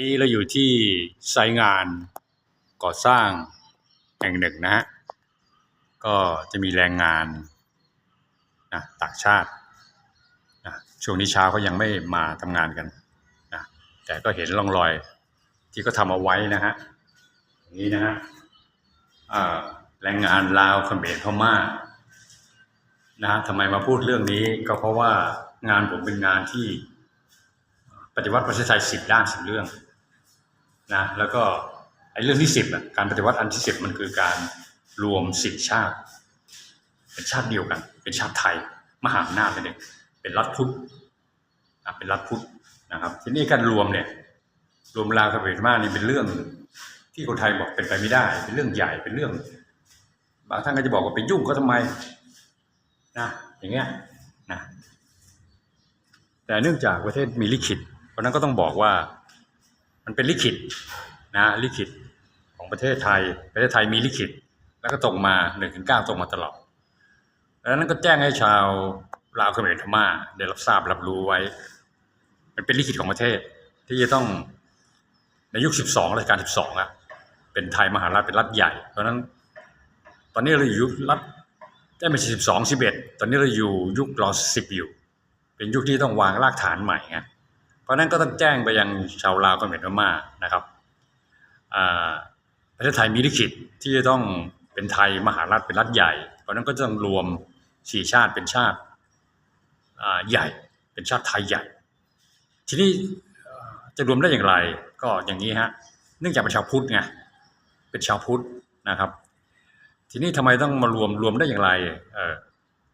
นี้เราอยู่ที่ไซต์งานก่อสร้างแห่งหนึ่งนะฮะ ก็จะมีแรงงานนะต่างชาตินะช่วงนี้เช้าเขายังไม่มาทำงานกันนะแต่ก็เห็นร่องรอยที่เขาทำเอาไว้นะฮะอย่างนี้นะฮะแรงงานลาวเขมรพม่านะฮะทำไมมาพูดเรื่องนี้ก็เพราะว่างานผมเป็นงานที่ปฏิวัติประเทศไทยสิบด้านสิบเรื่อง นะแล้วก็ไอ้เรื่องที่สิบอะการปฏิวัติอันที่สิบมันคือการรวมสิบชาติ เป็นชาติเดียวกัน เป็นชาติไทย มหาอำนาจเลยเนี่ยเป็นรัฐพุทธเป็นรัฐพุทธนะครับ ทีนี้การรวมเนี่ย รวมลาวกับเวียดนามนี่เป็นเรื่อง ที่คนไทยบอกเป็นไปไม่ได้ เป็นเรื่องใหญ่เป็นเรื่อง บางท่านก็จะบอกว่าไปยุ่งก็ทำไมนะอย่างเงี้ยนะแต่เนื่องจากประเทศมีลิขิตเพราะนั้นก็ต้องบอกว่า มันเป็นลิขิตนะลิขิตของประเทศไทย ประเทศไทยมีลิขิต แล้วก็ตรงมาหนึ่งถึงเก้าตรงมาตลอดดังนั้นก็แจ้งให้ชาวลาวเขมรพม่าได้รับทราบรับรู้ไว้ มันเป็นลิขิตของประเทศ ที่จะต้องในยุค 12รัชกาล12อะเป็นไทยมหาราชเป็นรัฐใหญ่ เพราะนั้น ตอนนี้เราอยู่ยุครัฐได้ไม่ใช่12 11ตอนนี้เราอยู่ยุครอ10อยู่ เป็นยุคที่ต้องวางรากฐานใหม่ไง เพราะนั้นก็ต้องแจ้งไปยังชาวลาวเขมรพม่านะครับอ่าประเทศไทยมีลิขิตที่จะต้องเป็นไทยมหารัฐเป็นรัฐใหญ่ เพราะนั้นก็จะต้องรวมสี่ชาติเป็นชาติอ่าใหญ่ เป็นชาติไทยใหญ่ ทีนี้จะรวมได้อย่างไรก็อย่างนี้ฮะเนื่องจากเป็นชาวพุทธไงเป็นชาวพุทธนะครับ ทีนี้ทำไมต้องมารวมรวมได้อย่างไร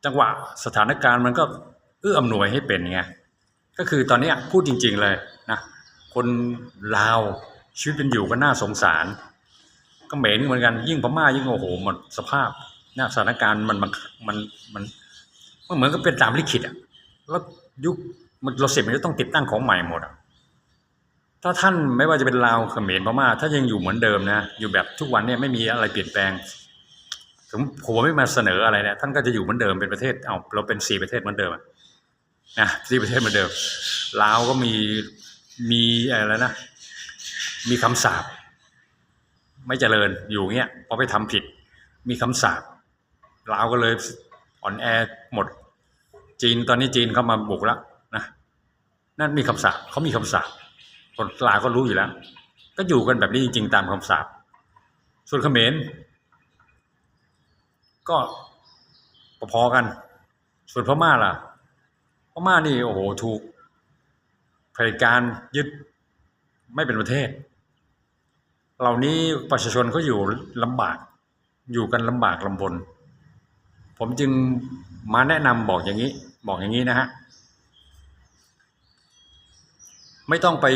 จังหวะสถานการณ์มันก็เอื้ออำนวยให้เป็นไง ก็คือตอนนี้พูดจริง ๆเลยนะคนลาวชีวิตเป็นอยู่ก็น่าสงสารก็เหม็นเหมือนกันยิ่งพม่ายิ่งโอ้โหหมดสภาพนะสถานการณ์มันมันมันมันมันเหมือนกับเป็นตามลิขิตอะแล้วยุคมันเราเสร็จมันจะต้องติดตั้งของใหม่หมดอะถ้าท่านไม่ว่าจะเป็นลาวเขมรพม่าถ้ายังอยู่เหมือนเดิมนะอยู่แบบทุกวันเนี่ยไม่มีอะไรเปลี่ยนแปลงถึงผมไม่มาเสนออะไรเนี่ยท่านก็จะอยู่เหมือนเดิมเป็นประเทศเอาเราเป็นสี่ประเทศเหมือนเดิมอะ นะสี่ประเทศเหมือนเดิมลาวก็มีมีอะไรนะ มีคำสาปไม่เจริญอยู่เงี้ยพอไปทำผิด มีคำสาปลาวก็เลยอ่อนแอหมด จีนตอนนี้จีนเข้ามาบุกแล้วนะนั่นมีคำสาปเขามีคำสาปคนลาวก็รู้อยู่แล้ว ก็อยู่กันแบบนี้จริง ๆ ตามคำสาปส่วนเขมรก็พอๆกัน ส่วนพม่าล่ะ พม่านี่โอ้โหถูกเผด็จการยึดไม่เป็นประเทศ เหล่านี้ประชาชนเขาอยู่ลำบากอยู่กันลำบากลำบน ผมจึงมาแนะนำบอกอย่างนี้ บอกอย่างนี้นะฮะไม่ต้องไป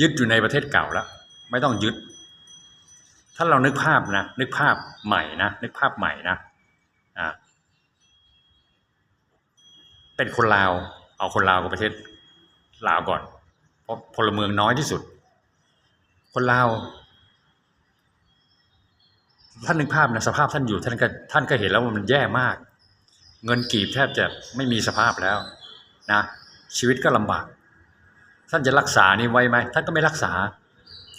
ยึดอยู่ในประเทศเก่าแล้ว ไม่ต้องยึด ถ้าเรานึกภาพนะ นึกภาพใหม่นะ นึกภาพใหม่นะอ่า เป็นคนลาว เอาคนลาวกับประเทศลาวก่อน เพราะพลเมืองน้อยที่สุด คนลาวท่านนึกภาพนะสภาพท่านอยู่ท่านก็ท่านก็เห็นแล้วว่ามันแย่มาก เงินกีบแทบจะไม่มีสภาพแล้วนะชีวิตก็ลำบาก ท่านจะรักษานี่ไว้ไหมท่านก็ไม่รักษา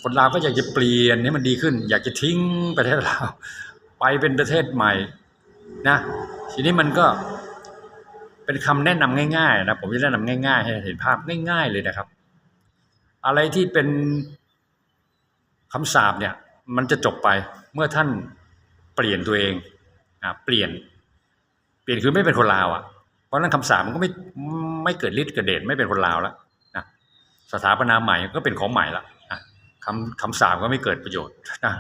คนลาวก็อยากจะเปลี่ยนให้มันดีขึ้น อยากจะทิ้งประเทศลาวไปเป็นประเทศใหม่นะทีนี้มันก็ เป็นคำแนะนำง่ายๆนะผมจะแนะนำง่าย ๆ ให้เห็นภาพง่าย ๆ เลยนะครับ อะไรที่เป็นคำสาปเนี่ย มันจะจบไปเมื่อท่านเปลี่ยนตัวเองอ่าเปลี่ยน เปลี่ยนคือไม่เป็นคนลาวอะเพราะนั้นคำสาปมันก็ไม่ไม่เกิดฤทธิ์เกิดเดชไม่เป็นคนลาวแล้วนะสถาปนาใหม่ก็เป็นของใหม่ละนะคำคำสาปก็ไม่เกิดประโยชน์นะ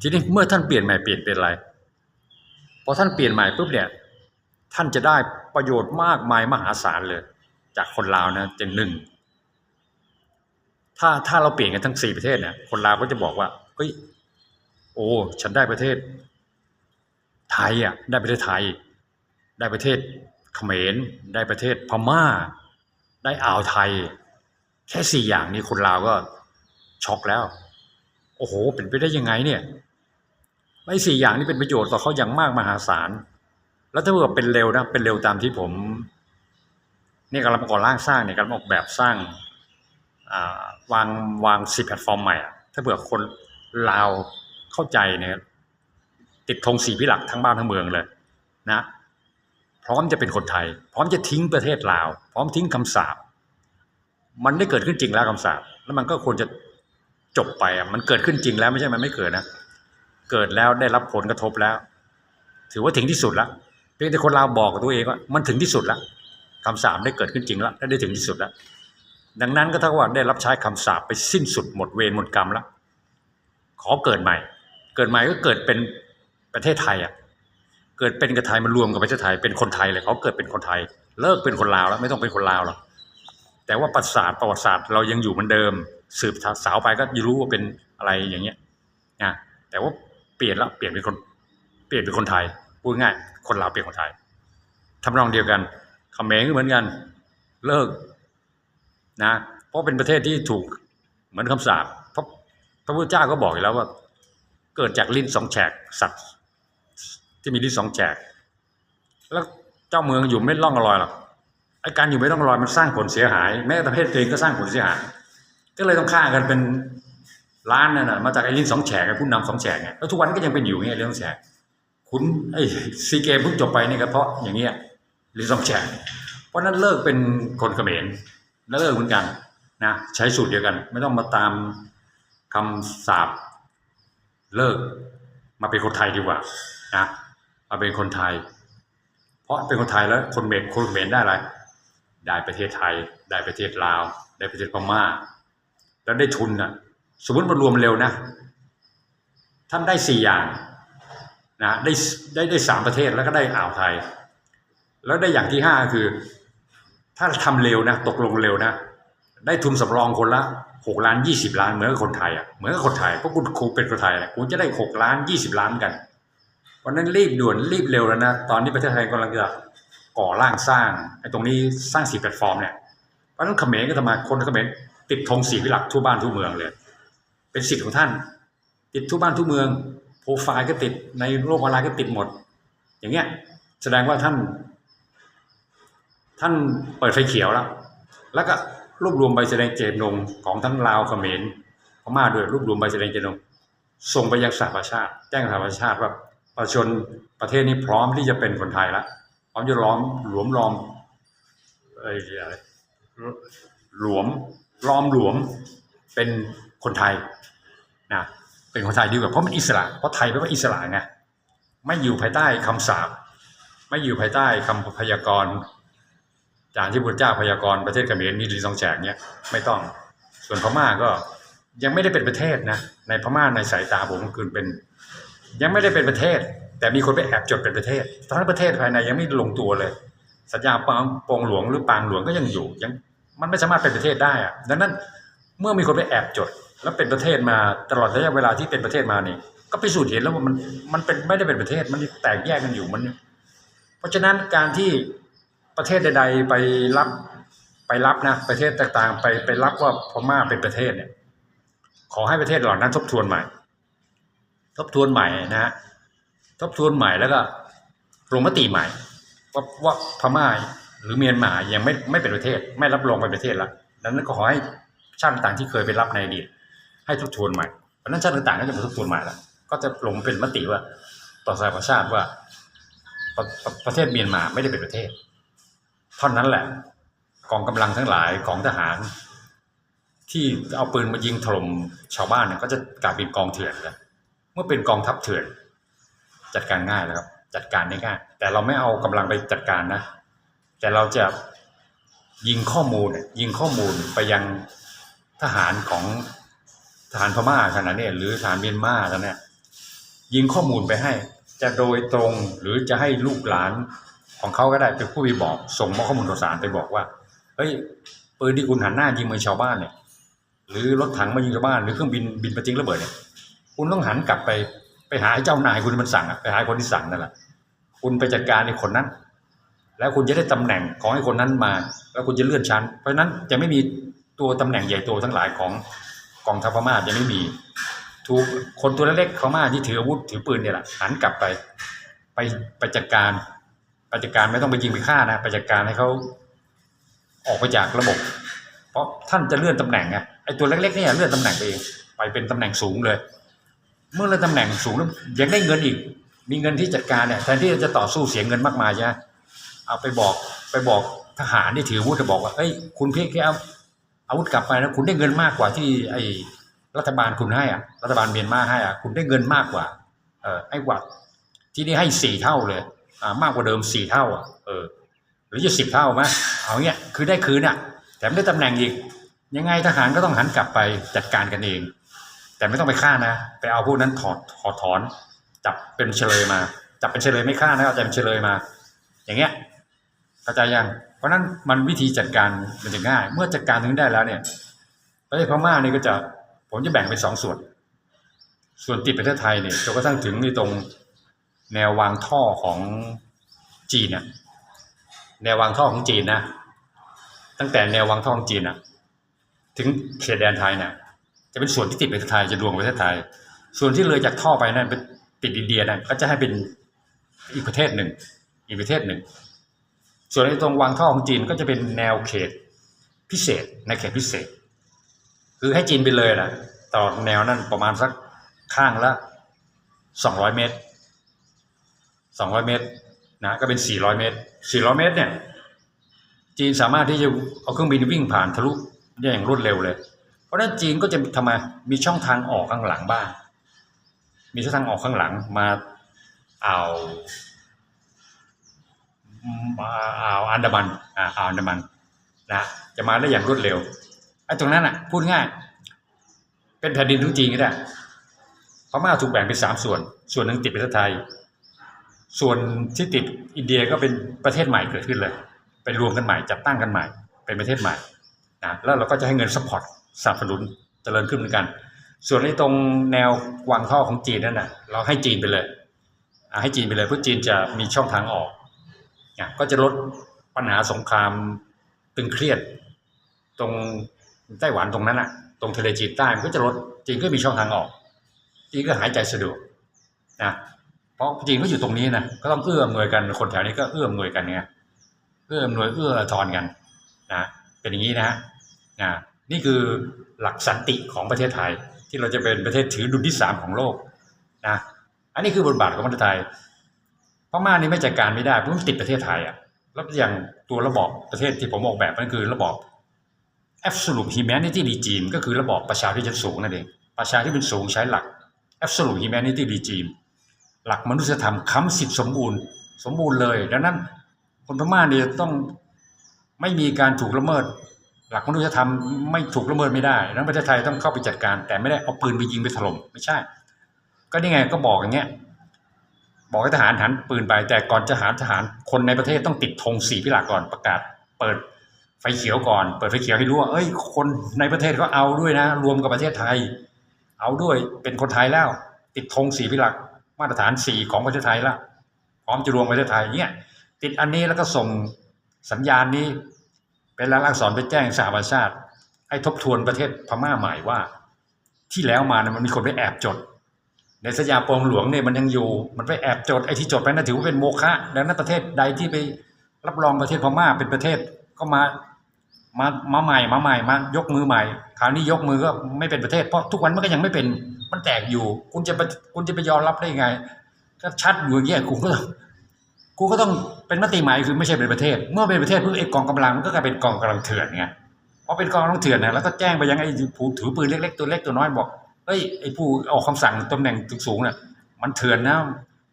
ทีนี้เมื่อท่านเปลี่ยนใหม่เปลี่ยนเป็นอะไรพอท่านเปลี่ยนใหม่ปุ๊บเนี่ย ท่านจะได้ประโยชน์มากมายมหาศาลเลย จากคนลาวนะจะหนึ่งถ้าถ้าเราเปลี่ยนกันทั้งสี่ประเทศเนี่ยคนลาวก็จะบอกว่าเฮ้ยโอ้ฉันได้ประเทศ ไทยอะได้ประเทศไทย ได้ประเทศเขมรได้ประเทศพม่า ได้อ่าวไทย แค่สี่อย่างนี้คนลาวก็ช็อกแล้ว โอ้โห เป็นไปได้ยังไงเนี่ยไอ้สี่อย่างนี้เป็นประโยชน์ต่อเขาอย่างมากมหาศาล แล้วถ้าเกิดเป็นเร็วนะเป็นเร็วตามที่ผมนี่กำลังก่อร่างสร้างเนี่ยกำลังออกแบบสร้างวางวางสีแพลตฟอร์มใหม่อะถ้าเผื่อคนลาวเข้าใจเนี่ยติดธงสีพิหลักทั้งบ้านทั้งเมืองเลยนะพร้อมจะเป็นคนไทย พร้อมจะทิ้งประเทศลาว พร้อมทิ้งคำสาปมันได้เกิดขึ้นจริงแล้วคำสาปแล้วมันก็ควรจะจบไปอะมันเกิดขึ้นจริงแล้วไม่ใช่มันไม่เกิดนะ เกิดแล้วได้รับผลกระทบแล้ว ถือว่าถึงที่สุดแล้ว เพียงแต่คนลาวบอกกับตัวเองว่ามันถึงที่สุดแล้วคำสาปได้เกิดขึ้นจริงแล้วและได้ถึงที่สุดแล้ว ดังนั้นก็เท่ากับได้รับใช้คำสาปไปสิ้นสุดหมดเวรหมดกรรมแล้วขอเกิดใหม่ เกิดใหม่ก็เกิดเป็นประเทศไทยอะเกิดเป็นกับไทยมันรวมกับประเทศไทยเป็นคนไทยเลยเขาเกิดเป็นคนไทย เลิกเป็นคนลาวแล้วไม่ต้องเป็นคนลาวหรอกแต่ว่าประวัติศาสตร์ประวัติศาสตร์เรายังอยู่เหมือนเดิม สืบสาวไปก็จะรู้ว่าเป็นอะไรอย่างเงี้ยนะแต่ว่าเปลี่ยนแล้วเปลี่ยนเป็นคนเปลี่ยนเป็นคนไทย พูดง่ายคนลาวเปลี่ยนคนไทยทำนองเดียวกันเขมรก็เหมือนกันเลิกนะเพราะเป็นประเทศที่ถูกเหมือนคำสาปเพราะพระพุทธเจ้าก็บอกอยู่แล้วว่า เกิดจากลิ้นสองแฉกสัตว์ ที่มีลิ้นสองแฉกแล้วเจ้าเมืองอยู่ไม่ร่องรอยหรอกไอการอยู่ไม่ร่องรอยมันสร้างผลเสียหาย แม้แต่ประเทศตัวเองก็สร้างผลเสียหาย ก็เลยต้องฆ่ากันเป็นล้านนั่นน่ะมาจากไอลิ้นสองแฉกไอผู้นำสองแฉกเนี่ยแล้วทุกวันก็ยังเป็นอยู่อย่างเงี้ยลิ้นสองแฉก คุณไอ้ซีเกมเพิ่งจบไปนี่ก็เพราะอย่างเงี้ยลิ้นสองแฉกเพราะนั้นเลิกเป็นคนเขมรแล้วเลิกเหมือนกันนะใช้สูตรเดียวกัน ไม่ต้องมาตามคำสาปเลิกมาเป็นคนไทยดีกว่านะมาเป็นคนไทย เพราะเป็นคนไทยแล้วคนเมรคนเมรได้อะไรได้ประเทศไทย ได้ประเทศลาว ได้ประเทศพม่า แล้วได้ทุนนะสมมติมารวมเร็วนะท่านได้สี่อย่าง นะได้ได้ได้สามประเทศแล้วก็ได้อ่าวไทย แล้วได้อย่างที่ห้าคือ ถ้าทำเร็วนะ ตกลงเร็วนะ ได้ทุนสำรองคนละหกล้านยี่สิบล้านเหมือนกับคนไทยอะเหมือนกับคนไทยเพราะคุณครูเป็นคนไทยแหละคุณจะได้หกล้านยี่สิบล้านกันเพราะนั้นรีบด่วนรีบเร็วแล้วนะตอนนี้ประเทศไทยกำลังจะก่อร่างสร้างไอ้ตรงนี้สร้างสี่แพลตฟอร์มเนี่ยเพราะนั้นเขมรก็จะมาคนเขมรติดธงสีวิลักษ์ทั่วบ้านทั่วเมืองเลย เป็นสิทธิ์ของท่าน ติดทั่วบ้านทั่วเมือง โปรไฟล์ก็ติดในโลกออนไลน์ก็ติดหมด อย่างเงี้ย แสดงว่าท่าน ท่านเปิดไฟเขียวแล้ว แล้วก็รวบรวมใบแสดงเจตนงของทั้งลาวเขมรพม่าด้วยรวบรวมใบแสดงเจตนงส่งไปยังสหประชาติ แจ้งสหประชาติว่าประชาชนประเทศนี้พร้อมที่จะเป็นคนไทยแล้วพร้อมจะล้อมหลวมล้อมอะไรหลวมล้อมหลวมเป็นคนไทยนะ เป็นคนไทยดีกว่าเพราะมันอิสระเพราะไทยแปลว่าอิสระไงไม่อยู่ภายใต้คำสาปไม่อยู่ภายใต้คำพยากรณ์จากที่พระเจ้าพยากรณ์ประเทศเขมรมีลีซองแฉกเนี่ยไม่ต้องส่วนพม่าก็ยังไม่ได้เป็นประเทศนะในพม่าในสายตาผมคือเป็น ยังไม่ได้เป็นประเทศ แต่มีคนไปแอบจดเป็นประเทศตอนนั้นประเทศภายในยังไม่ลงตัวเลย สัญญาปางปงหลวงหรือปางหลวงก็ยังอยู่ยังมันไม่สามารถเป็นประเทศได้อะดังนั้นเมื่อมีคนไปแอบจด แล้วเป็นประเทศมาตลอดระยะเวลาที่เป็นประเทศมานี่ก็พิสูจน์เห็นแล้วว่ามันมันเป็นไม่ได้เป็นประเทศมันแตกแยกกันอยู่มัน เพราะฉะนั้นการที่ประเทศใด ๆ ไปรับไปรับนะประเทศต่างๆ ไปไปรับว่าพม่าเป็นประเทศเนี่ย ขอให้ประเทศเหล่านั้นทบทวนใหม่ ทบทวนใหม่นะฮะทบทวนใหม่แล้วก็ลงมติใหม่ว่าว่าพม่าหรือเมียนมายังไม่ไม่เป็นประเทศ ไม่รับรองเป็นประเทศแล้วดังนั้นก็ขอให้ชาติต่างที่เคยไปรับในอดีต ให้ทบทวนใหม่เพราะนั้นชาติต่างๆก็จะมาทบทวนใหม่แล้วก็จะลงเป็นมติว่าต่อสหประชาติว่าประปรประเทศเมียนมาไม่ได้เป็นประเทศเท่านั้นแหละกองกำลังทั้งหลายของทหาร ที่เอาปืนมายิงถล่มชาวบ้านเนี่ยก็จะกลายเป็นกองเถื่อนแล้วเมื่อเป็นกองทัพเถื่อน จัดการง่ายแล้วครับ จัดการได้ง่าย แต่เราไม่เอากำลังไปจัดการนะ แต่เราจะยิงข้อมูลเนี่ยยิงข้อมูลไปยังทหารของ ทหารพม่าขนาดนี้หรือทหารเมียนมาขนาดนี้ยิงข้อมูลไปให้ จะโดยตรงหรือจะให้ลูกหลานของเขาก็ได้เป็นผู้ไปบอก ส่งข้อมูลข่าวสารไปบอกว่าเฮ้ยปืนที่คุณหันหน้ายิงมือชาวบ้านเนี่ย หรือรถถังมายิงชาวบ้านหรือเครื่องบินบินประจิงระเบิดเนี่ยคุณต้องหันกลับไปไปหาเจ้านายคุณที่มันสั่งอะไปหาคนที่สั่งนั่นแหละคุณไปจัดการในคนนั้น แล้วคุณจะได้ตำแหน่งของไอ้คนนั้นมา แล้วคุณจะเลื่อนชั้น เพราะฉะนั้นจะไม่มีตัวตำแหน่งใหญ่โตทั้งหลายของ กองทัพพม่าจะไม่มี ถูกคนตัวเล็กๆเขามาที่ถืออาวุธถือปืนเนี่ยแหละหันกลับไป ไปไปจัดการไปจัดการไม่ต้องไปยิงไปฆ่านะไปจัดการให้เขาออกไปจากระบบ เพราะท่านจะเลื่อนตำแหน่งไงไอ้ตัวเล็กๆเนี่ยเลื่อนตำแหน่งไปเองไปเป็นตำแหน่งสูงเลย เมื่อเลื่อนตำแหน่งสูงแล้วยังได้เงินอีก มีเงินที่จัดการเนี่ยแทนที่จะต่อสู้เสียเงินมากมายใช่ไหมเอาไปบอกไปบอกทหารที่ถืออาวุธจะบอกว่าเอ้ยคุณเพียงแค่เอาวุธกลับไปนะคุณได้เงินมากกว่าที่ไอ้รัฐบาลคุณให้อะ รัฐบาลเมียนมาให้อะคุณได้เงินมากกว่า เออไอ้ว่าที่นี่ให้สี่เท่าเลย อ่ามากกว่าเดิมสี่เท่า อะเออหรือจะสิบเท่าไหมเอาเงี้ยคือได้คืนอะแถมได้ตำแหน่งอีก ยังไงทหารก็ต้องหันกลับไปจัดการกันเอง แต่ไม่ต้องไปฆ่านะ ไปเอาพวกนั้นถอดถอดถอน จับเป็นเฉลยมา จับเป็นเฉลยไม่ฆ่านะเอาจับเป็นเฉลยมา อย่างเงี้ยเข้าใจยัง ราะนั้นมันวิธีจัดการมันจะง่าย เมื่อจัดการถึงได้แล้วเนี่ย ประเทศพม่านี่ก็จะผมจะแบ่งเป็นสองส่วน ส่วนติดประเทศไทยเนี่ยจนกระทั่งถึงในตรงแนววางท่อของจีนเนี่ยแนววางท่อของจีนนะ ตั้งแต่แนววางท่อของจีนอะถึงเขตแดนไทยเนี่ยจะเป็นส่วนที่ติดประเทศไทยจะรวมประเทศไทย ส่วนที่เลยจากท่อไปนั่นเป็นติดอินเดียนั่นก็จะให้เป็นอีกประเทศหนึ่ง อีกประเทศหนึ่ง ส่วนในตรงวางท่อของจีนก็จะเป็นแนวเขตพิเศษในเขตพิเศษ คือให้จีนไปเลยนะตลอดแนวนั้นประมาณสักข้างละสองร้อยเมตรสองร้อยเมตรนะก็เป็นสี่ร้อยเมตรสี่ร้อยเมตรเนี่ยจีนสามารถที่จะเอาเครื่องบินวิ่งผ่านทะลุได้อย่างรวดเร็วเลย เพราะฉะนั้นจีนก็จะทำไมมีช่องทางออกข้างหลังบ้าง มีช่องทางออกข้างหลังมาเอา อ่าวอันดามันอ่าอ่าวอันดามันนะจะมาได้อย่างรวดเร็วไอ้ตรงนั้นอะ พูดง่าย เป็นแผ่นดินของจีนก็ได้พม่าถูกแบ่งเป็นสามส่วน ส่วนหนึ่งติดประเทศไทย ส่วนที่ติดอินเดียก็เป็นประเทศใหม่เกิดขึ้นเลยเป็นรวมกันใหม่จัดตั้งกันใหม่ เป็นประเทศใหม่นะแล้วเราก็จะให้เงินสปอร์ตสนับสนุนเจริญขึ้นเหมือนกัน ส่วนในตรงแนววางท่อของจีนนั่นน่ะ เราให้จีนไปเลยให้จีนไปเลยเพื่อจีนจะมีช่องทางออก ก็จะลดปัญหาสงครามตึงเครียด ตรงไต้หวันตรงนั้นน่ะตรงทะเลจีนใต้มันก็จะลดจีนก็มีช่องทางออกจีนก็หายใจสะดวกนะเพราะจีนก็อยู่ตรงนี้นะก็ต้องเอื้ออำนวยกันคนแถวนี้ก็เอื้ออำนวยกันไงเอื้ออำนวยเอื้อทอนกันนะเป็นอย่างนี้นะนะนี่คือหลักสันติของประเทศไทย ที่เราจะเป็นประเทศถือดุลที่สามของโลกนะอันนี้คือบทบาทของประเทศไทย พม่านี่ไม่จัดการไม่ได้เพราะมันติดประเทศไทยอะแล้วอย่างตัวระบอบประเทศที่ผมออกแบบนั่นคือระบอบ absolute humanity regime ก็คือระบอบประชาธิปไตยสูงนั่นเองประชาธิปไตยสูงใช้หลัก absolute humanity regime หลักมนุษยธรรมค้ำสิทธิสมบูรณ์ สมบูรณ์เลยดังนั้นคนพม่าเนี่ยต้องไม่มีการถูกละเมิด หลักมนุษยธรรมไม่ถูกละเมิดไม่ได้ดังนั้นประเทศไทยต้องเข้าไปจัดการ แต่ไม่ได้เอาปืนไปยิงไปถล่มไม่ใช่ ก็นี่ไงก็บอกอย่างเงี้ย บอกให้ทหารหันปืนไป แต่ก่อนจะหาทหารคนในประเทศต้องติดธงสีพิลักก่อนประกาศ เปิดไฟเขียวก่อน เปิดไฟเขียวให้รู้ว่าเอ้ย คนในประเทศก็เอาด้วยนะ รวมกับประเทศไทย เอาด้วยเป็นคนไทยแล้ว ติดธงสีพิลักมาตรฐานสี่ของประเทศไทยล้วพร้อมจะรวมประเทศไทยเนี่ยติดอันนี้แล้วก็ส่งสัญญาณนี้ เป็นลายลักษณ์อักษรไปแจ้งสหประชาชาติให้ทบทวนประเทศพม่าใหม่ว่า ที่แล้วมาเนี่ยมันมีคนไปแอบจด ในสัญญาปองหลวงเนี่ยมันยังอยู่ มันไปแอบจดไอ้ที่จดไปนั่นถือว่าเป็นโมฆะดังนั้นประเทศใดที่ไปรับรองประเทศพม่าเป็นประเทศก็มามามาใหม่มาใหม่มายกมือใหม่คราวนี้ยกมือก็ไม่เป็นประเทศเพราะทุกวันมันก็ยังไม่เป็นมันแตกอยู่ คุณจะไปคุณจะไปยอมรับได้ยังไงก็ชัดอยู่อย่างเงี้ยคุณก็ต้องกูก็ต้องเป็นมติใหม่คือไม่ใช่เป็นประเทศ เมื่อเป็นประเทศเพื่อไอ้กองกำลังมันก็กลายเป็นกองกำลังเถื่อนไงพอเป็นกองกำลังเถื่อนเนี่ยแล้วก็แจ้งไปยังไอ้ผู้ถือปืนเล็กๆตัวเล็กตัวน้อยบอก เฮ้ยไอ้ผู้ออกคำสั่งตำแหน่งสูงๆเนี่ยมันเถื่อนนะ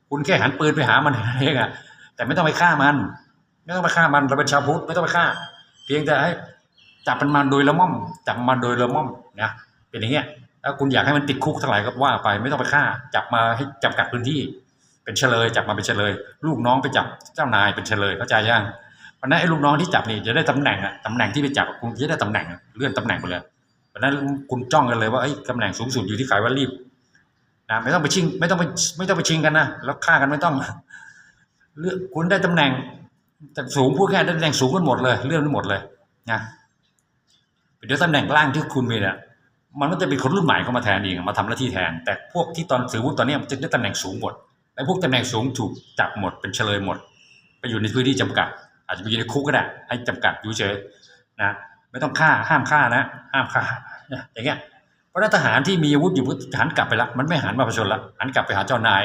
คุณแค่หันปืนไปหามันเองอะแต่ไม่ต้องไปฆ่ามัน ไม่ต้องไปฆ่ามันเราเป็นชาวพุทธไม่ต้องไปฆ่า เพียงแต่ให้จับมันมาโดยละม่อมจับมันโดยละม่อมนะเป็นอย่างเงี้ยแล้วคุณอยากให้มันติดคุกเท่าไหร่ก็ว่าไปไม่ต้องไปฆ่า จับมาให้จำกัดพื้นที่ เป็นเฉลย จับมาเป็นเฉลย ลูกน้องไปจับเจ้านายเป็นเฉลยเข้าใจยังเพราะนั้นไอ้ลูกน้องที่จับนี่จะได้ตำแหน่งอะตำแหน่งที่ไปจับคุณจะได้ตำแหน่งเลื่อนตำแหน่งไปเลย เพราะนั้นคุณจ้องกันเลยว่าไอ้ตำแหน่งสูงสุดอยู่ที่ใครว่ารีบนะไม่ต้องไปชิง ไม่ต้องไปไม่ต้องไปชิงกันนะแล้วฆ่ากันไม่ต้องเลือกคุณได้ตำแหน่งแต่สูงพูดแค่ได้ตำแหน่งสูงกันหมดเลยเลื่อนกันหมดเลยนะเดี๋ยวตำแหน่งล่างที่คุณมีเนี่ยมันก็จะเป็นคนรุ่นใหม่เข้ามาแทนเองมาทำหน้าที่แทน แต่พวกที่ตอนถือหุ้นตอนนี้มันจะได้ตำแหน่งสูงหมดแต่พวกตำแหน่งสูงถูกจับหมดเป็นเฉลยหมด ไปอยู่ในพื้นที่จำกัด อาจจะไปอยู่ในคุกก็ได้ให้จำกัดอยู่เฉยนะ ไม่ต้องฆ่าห้ามฆ่านะห้ามฆ่าอย่างเงี้ยเพราะทหารที่มีอาวุธอยู่หันกลับไปละมันไม่หันมาประชนละหันกลับไปหาเจ้านาย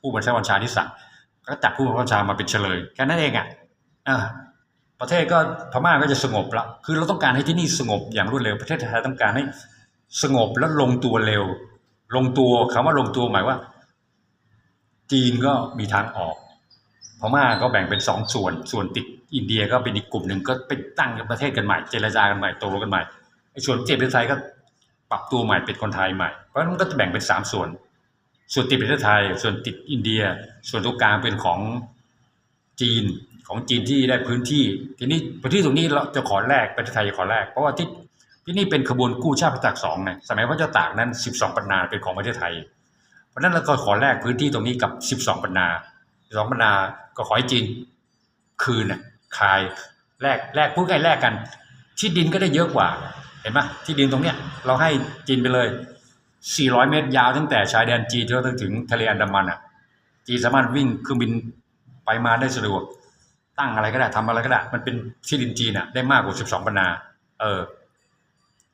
ผู้บัญชาบัญชาที่สั่งก็จับผู้บัญชามาเป็นเฉลยแค่นั้นเองอะประเทศก็พม่าก็จะสงบละคือเราต้องการให้ที่นี่สงบอย่างรวดเร็วประเทศไทยต้องการให้สงบและลงตัวเร็ว ลงตัวคำว่าลงตัวหมายว่า จีนก็มีทางออกพม่าก็แบ่งเป็นสองส่วนส่วนติด อินเดียก็เป็นอีกกลุ่มหนึ่งก็ไปตั้งประเทศกันใหม่ เจรจากันใหม่ตกลงกันใหม่ไอ้ส่วนเจ็บประเทศไทยก็ปรับตัวใหม่เป็นคนไทยใหม่เพราะนั้นมันก็จะแบ่งเป็นสามส่วน ส่วนติดประเทศไทย ส่วนติดอินเดีย ส่วนตรงกลางเป็นของจีนของจีนที่ได้พื้นที่ ทีนี้พื้นที่ตรงนี้เราจะขอแลกประเทศไทยจะขอแลกเพราะว่าที่ที่นี่เป็นขบวนกู้ชาติพระจักสองไงสมัยพระเจ้าตากนั้นสิบสองปันนาเป็นของประเทศไทย เพราะนั้นเราก็ขอแลกพื้นที่ตรงนี้กับสิบสองปันนาสิบสองปันนาก็ขอให้จีนคืนน่ะ คายแลกแลกพูดง่ายแลกกัน ที่ดินก็ได้เยอะกว่า เห็นไหมที่ดินตรงเนี้ยเราให้จีนไปเลย 400 เมตรยาวตั้งแต่ชายแดนจีนจนถึงทะเลอันดามันอะจีนสามารถวิ่งเครื่องบินไปมาได้สะดวก ตั้งอะไรก็ได้ทำอะไรก็ได้ มันเป็นที่ดินจีนอะได้มากกว่า 12ปันนาเออ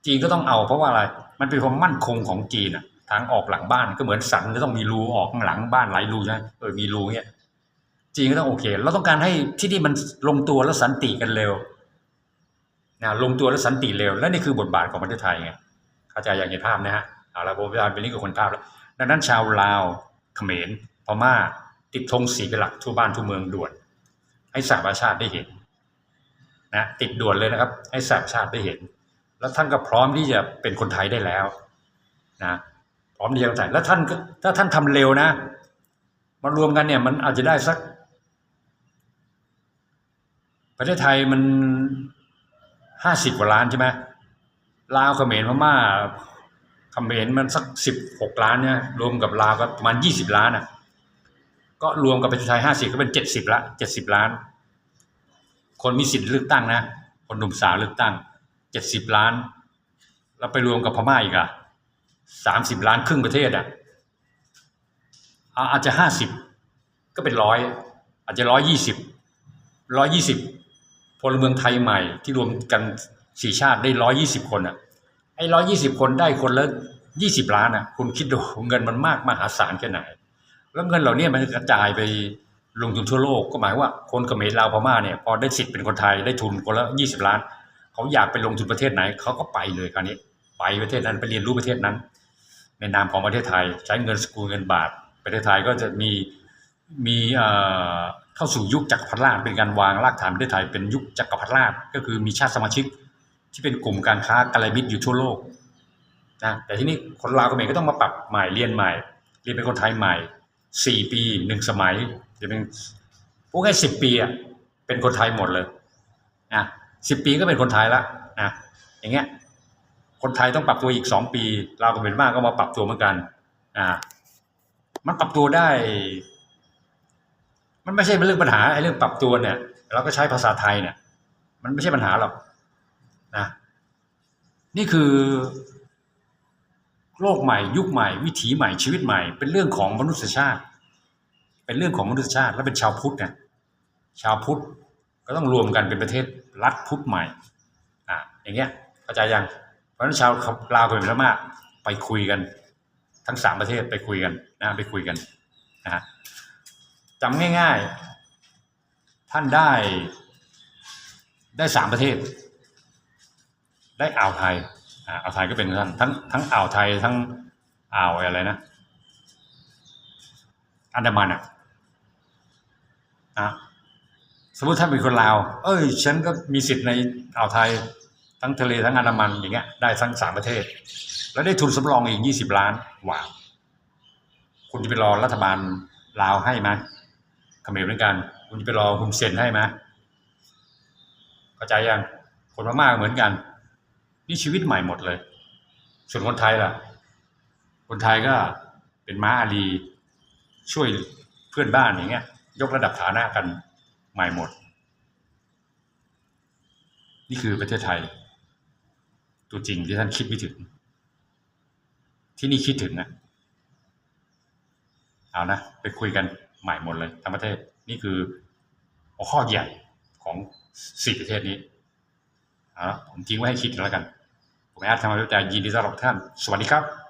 จีนก็ต้องเอาเพราะว่าอะไร มันเป็นความมั่นคงของจีนอะทางออกหลังบ้านก็เหมือนสันจะต้องมีรูออกข้างหลังบ้านหลายรูใช่ไหมเออมีรูเงี้ย จีนก็ต้องโอเค เราต้องการให้ที่นี่มันลงตัวแล้วสันติกันเร็วนะลงตัวแล้วสันติเร็ว และนี่คือบทบาทของประเทศไทยไงเข้าใจอย่างเห็นภาพนะฮะเอาละผมพยายามเป็นลิงก์กับคนภาพแล้ว ดังนั้นชาวลาวเขมรพม่าติดธงสีเป็นหลักทั่วบ้านทั่วเมืองด่วน ให้สหประชาติได้เห็นนะติดด่วนเลยนะครับ ให้สหประชาติได้เห็น แล้วท่านก็พร้อมที่จะเป็นคนไทยได้แล้วนะพร้อมที่จะเป็นคนไทยแล้วท่านก็ถ้าท่านทำเร็วนะ มารวมกันเนี่ยมันอาจจะได้สัก ประเทศไทยมันห้าสิบกว่าล้านใช่ไหมลาวเขมรพม่าเขมรมันสักสิบหกล้านเนี่ยรวมกับลาวก็ประมาณยี่สิบล้านอะ ก็รวมกับประเทศไทยห้าสิบก็เป็นเจ็ดสิบละเจ็ดสิบล้าน คนมีสิทธิ์เลือกตั้งนะ คนหนุ่มสาวเลือกตั้งเจ็ดสิบล้าน แล้วไปรวมกับพม่าอีกอะสามสิบล้านครึ่งประเทศอะอาจจะห้าสิบก็เป็นร้อยอาจจะร้อยยี่สิบร้อยยี่สิบ ลเมืองไทยใหม่ที่รวมกันสี่ชาติได้ร้อยยี่สิบคนอะไอ้ร้อยี่สิบคนได้คนละยี่สิบล้านอะ คุณคิดดูเงินมันมากมหาศาลแค่ไหน แล้วเงินเหล่านี้มันกระจายไปลงทุนทั่วโลกก็หมายว่าคนเขมรลาวพม่าเนี่ยพอได้สิทธิ์เป็นคนไทยได้ทุนคนละยี่สิบล้าน เขาอยากไปลงทุนประเทศไหนเขาก็ไปเลยคราวนี้ไปประเทศนั้นไปเรียนรู้ประเทศนั้น ในนามของประเทศไทย ใช้เงินสกุลเงินบาท ประเทศไทยก็จะมีมี เข้าสู่ยุคจักรพรรดิราชเป็นการวางรากฐานประเทศไทยเป็นยุคจักรพรรดิราชก็คือมีชาติสมาชิก ที่เป็นกลุ่มการค้ากาลมิตรอยู่ทั่วโลกนะแต่ที่นี่คนลาวเขมรก็ต้องมาปรับใหม่เรียนใหม่ เรียนเป็นคนไทยใหม่สี่ปีหนึ่งสมัยจะเป็นพวกแค่สิบปีอะเป็นคนไทยหมดเลยนะสิบปีก็เป็นคนไทยละนะอย่างเงี้ยคนไทยต้องปรับตัวอีกสองปีลาวเขมรมากก็มาปรับตัวเหมือนกันอ่ามันปรับตัวได้ มันไม่ใช่เป็นเรื่องปัญหาไอ้เรื่องปรับตัวเนี่ย เราก็ใช้ภาษาไทยเนี่ย มันไม่ใช่ปัญหาหรอกนะนี่คือ โลกใหม่ ยุคใหม่ วิถีใหม่ชีวิตใหม่ เป็นเรื่องของมนุษยชาติ เป็นเรื่องของมนุษยชาติ และเป็นชาวพุทธเนะชาวพุทธก็ต้องรวมกันเป็นประเทศรัฐพุทธใหม่อะอย่างเงี้ยเข้าใจยังเพราะฉะนั้นชาวลาวกับพม่าไปคุยกัน ทั้งสามประเทศไปคุยกันนะไปคุยกันนะฮะ จำง่ายๆ ท่านได้ได้สามประเทศ ได้อ่าวไทยอ่าวไทยก็เป็นท่านทั้งทั้งอ่าวไทยทั้งอ่าวอะไรนะอันดามันอะนะสมมติท่านเป็นคนลาว เอ้ย ฉันก็มีสิทธิ์ในอ่าวไทย ทั้งทะเลทั้งอันดามันอย่างเงี้ยได้ทั้งสามประเทศ แล้วได้ทุนสำรองอีกยี่สิบล้านว้าวคุณจะไปรอรัฐบาลลาวให้ไหม เขมรเหมือนกัน คุณจะไปรอคุณเซ็นให้ไหมเข้าใจยังคนพม่ากเหมือนกัน นี่ชีวิตใหม่หมดเลย ส่วนคนไทยล่ะ คนไทยก็เป็นม้าอาลีช่วยเพื่อนบ้านอย่างเงี้ย ยกระดับฐานะกันใหม่หมด นี่คือประเทศไทย ตัวจริงที่ท่านคิดไม่ถึง ที่นี่คิดถึงนะเอานะ ไปคุยกัน ใหม่หมดเลยทั้งประเทศนี่คือหัวข้อใหญ่ของสี่ประเทศนี้เอาละผมทิ้งไว้ให้คิดแล้วกัน ผมแอดทำมาด้วยใจยินดีต้อนรับท่าน สวัสดีครับ